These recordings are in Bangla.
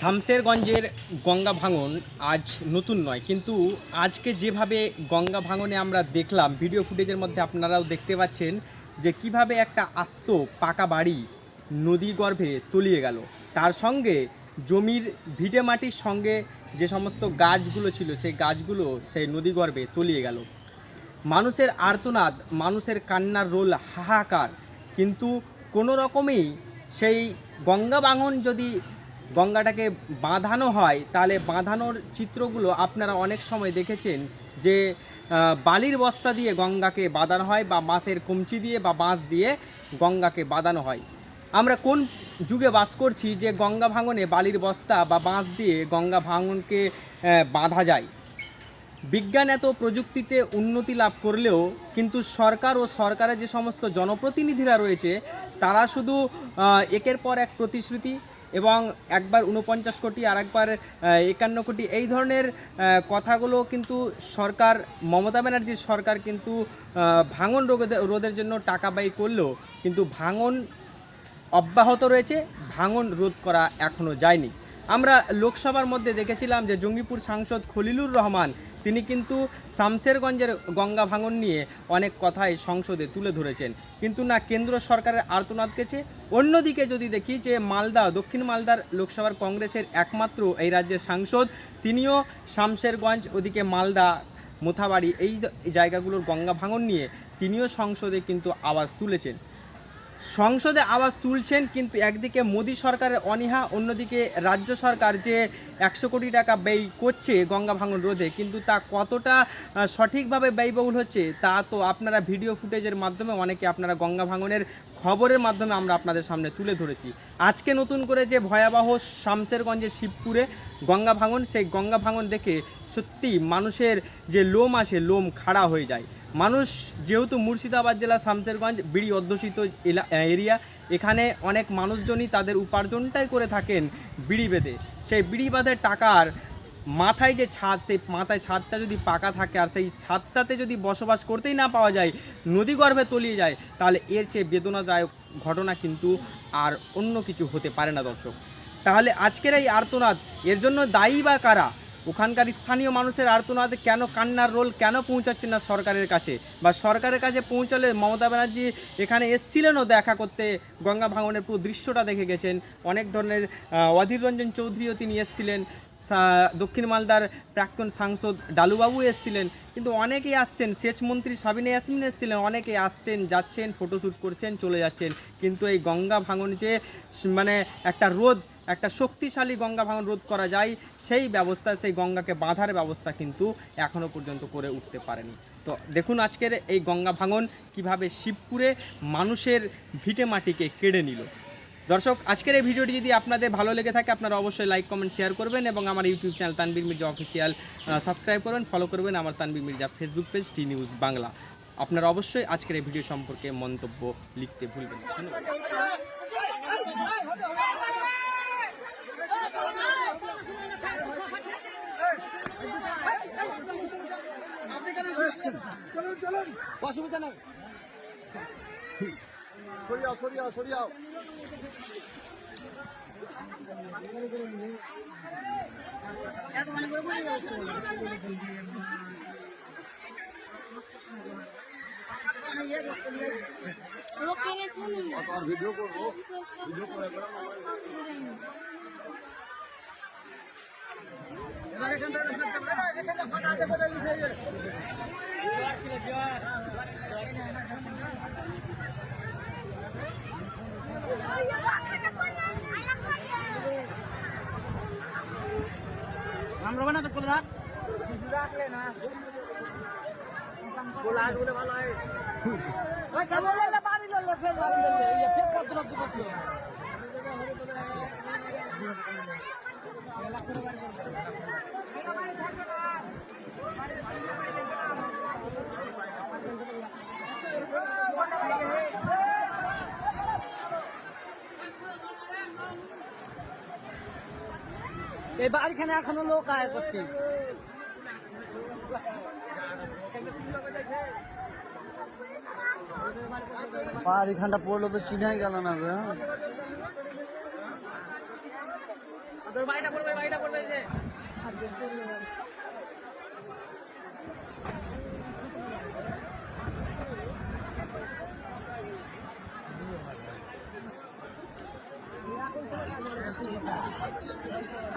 শামশেরগঞ্জের গঙ্গা ভাঙন আজ নতুন নয়, কিন্তু আজকে যেভাবে গঙ্গা ভাঙনে আমরা দেখলাম ভিডিও ফুটেজের মধ্যে আপনারাও দেখতে পাচ্ছেন যে কীভাবে একটা আস্ত পাকা বাড়ি নদী গর্ভে তলিয়ে গেল। তার সঙ্গে জমির ভিটে মাটির সঙ্গে যে সমস্ত গাছগুলো ছিল, সেই গাছগুলো সেই নদী গর্ভে তলিয়ে গেল। মানুষের আর্তনাদ, মানুষের কান্নার রোল হাহাকার, কিন্তু কোনো রকমেই সেই গঙ্গা ভাঙন যদি গঙ্গাটাকে বাঁধানো হয়, তাহলে বাঁধানোর চিত্রগুলো আপনারা অনেক সময় দেখেছেন যে বালির বস্তা দিয়ে গঙ্গাকে বাঁধানো হয় বা বাঁশের কমচি দিয়ে বা বাঁশ দিয়ে গঙ্গাকে বাঁধানো হয়। আমরা কোন যুগে বাস করছি যে গঙ্গা ভাঙনে বালির বস্তা বা বাঁশ দিয়ে গঙ্গা ভাঙনকে বাঁধা যায়? বিজ্ঞান এত প্রযুক্তিতে উন্নতি লাভ করলেও কিন্তু সরকার ও সরকারের যে সমস্ত জনপ্রতিনিধিরা রয়েছে, তারা শুধু একের পর এক প্রতিশ্রুতি এবং একবার উনপঞ্চাশ কোটি আর একবার একান্ন কোটি, এই ধরনের কথাগুলো কিন্তু সরকার, মমতা ব্যানার্জির সরকার কিন্তু ভাঙন রোধে রোধের জন্য টাকা ব্যয় করলেও কিন্তু ভাঙন অব্যাহত রয়েছে, ভাঙন রোধ করা এখনও যায়নি। আমরা লোকসভার মধ্যে দেখেছিলাম যে জঙ্গিপুর সাংসদ খলিলুর রহমান তিনি কিন্তু শামসেরগঞ্জের গঙ্গা ভাঙন নিয়ে অনেক কথাই সংসদে তুলে ধরেছেন। কিন্তু না, কেন্দ্র সরকারের আর্তনাদ গেছে। অন্যদিকে যদি দেখি যে মালদা, দক্ষিণ মালদার লোকসভার কংগ্রেসের একমাত্র এই রাজ্যের সাংসদ, তিনিও শামশেরগঞ্জ, ওদিকে মালদা, মোথাবাড়ি এই জায়গাগুলোর গঙ্গা ভাঙন নিয়ে তিনিও সংসদে কিন্তু আওয়াজ তুলেছেন। সংসদে আওয়াজ তুলছেন, কিন্তু একদিকে মোদী সরকারের অনীহা, অন্যদিকে রাজ্য সরকার যে একশো কোটি টাকা ব্যয় করছে গঙ্গা ভাঙন রোধে, কিন্তু তা কতটা সঠিকভাবে ব্যয়বহুল হচ্ছে, তা তো আপনারা ভিডিও ফুটেজের মাধ্যমে, অনেকে আপনারা গঙ্গা ভাঙনের খবরের মাধ্যমে আমরা আপনাদের সামনে তুলে ধরেছি। আজকে নতুন করে যে ভয়াবহ শামশেরগঞ্জের শিবপুরে গঙ্গা ভাঙন, সেই গঙ্গা ভাঙন দেখে সত্যি মানুষের যে লোম আসে, লোম খাড়া হয়ে যায়। মানুষ যেহেতু মুর্শিদাবাদ জেলা শামশেরগঞ্জ, বিড়ি অধ্যুষিত এরিয়া, এখানে অনেক মানুষজনই তাদের উপার্জনটাই করে থাকেন বিড়ি বেঁধে। সেই বিড়ি বাঁধের টাকার মাথায় যে ছাদ, সেই মাথায় ছাদটা যদি পাকা থাকে আর সেই ছাদটাতে যদি বসবাস করতেই না পাওয়া যায়, নদী গর্ভে তলিয়ে যায়, তাহলে এর চেয়ে বেদনাদায়ক ঘটনা কিন্তু আর অন্য কিছু হতে পারে না, দর্শক। তাহলে আজকের এই আর্তনাদ, এর জন্য দায়ী বা কারা? ওখানকার স্থানীয় মানুষের আর্তনাদ কেন কান্নার রোল কেন পৌঁছাচ্ছে না সরকারের কাছে? বা সরকারের কাছে পৌঁছালে মমতা ব্যানার্জি এখানে এসছিলেনও দেখা করতে? গঙ্গা ভাঙনের পুরো দৃশ্যটা দেখে গেছেন। অনেক ধরনের অধীর রঞ্জন চৌধুরীও তিনি এসছিলেন। দক্ষিণ মালদার প্রাক্তন সাংসদ ডালুবাবু এসছিলেন। কিন্তু অনেকেই আসছেন, সেচ মন্ত্রী সাবিনা ইয়াসমিন এসছিলেন, অনেকেই আসছেন, যাচ্ছেন ফটোশ্যুট করছেন, চলে যাচ্ছেন। কিন্তু এই গঙ্গা ভাঙন যে মানে একটা রোধ, একটা শক্তিশালী গঙ্গা ভাঙন রোধ করা যায়, সেই ব্যবস্থা, সেই গঙ্গাকে বাঁধার ব্যবস্থা কিন্তু এখনও পর্যন্ত করে উঠতে পারেনি। তো দেখুন আজকের এই গঙ্গা ভাঙন কীভাবে শিবপুরে মানুষের ভিটে মাটিকে কেড়ে নিল। দর্শক, আজকের এই ভিডিওটি যদি আপনাদের ভালো লেগে থাকে, আপনারা অবশ্যই লাইক কমেন্ট শেয়ার করবেন এবং আমার YouTube channel Tanvir Mirza official subscribe করবেন ফলো করবেন আমার তানবির মির্জা ফেসবুক পেজ টি নিউজ বাংলা আপনারা অবশ্যই আজকের এই ভিডিও সম্পর্কে মন্তব্য লিখতে ভুলবেন না। অসুবিধা সরিয়াও সরিয়াও সরিয়াও। ভিডিও করব। ভিডিও করে আমরা বানা তো রাখ ওই সামনে এই বাড়িখানে এখনও লোক আয় করছে। পার এখানটা পড়ল তো চিনাই গেল না তোর বাড়িটা পড়বে বাড়িটা পড়বে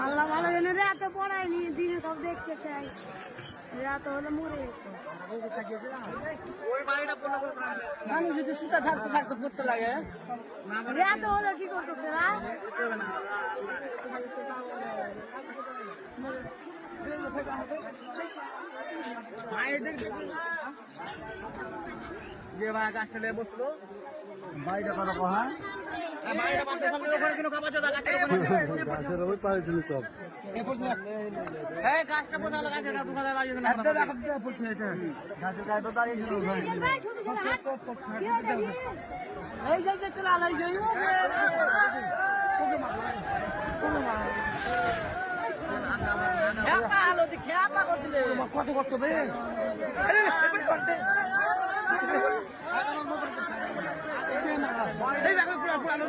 আল্লাহ ভালো জানে রাতে পড়ায়নি দিনে সব দেখতে চাই রাতে হলে মরে যেত। ওই বাড়িটা পড়লে মানুষ যদি সুতা থাকতে থাকতে পড়তে লাগে রাতে হলে কি করতেছে না যে ভাই গাছটা নিয়ে বসল বাইরে কহা কত পুরা পুরা আলো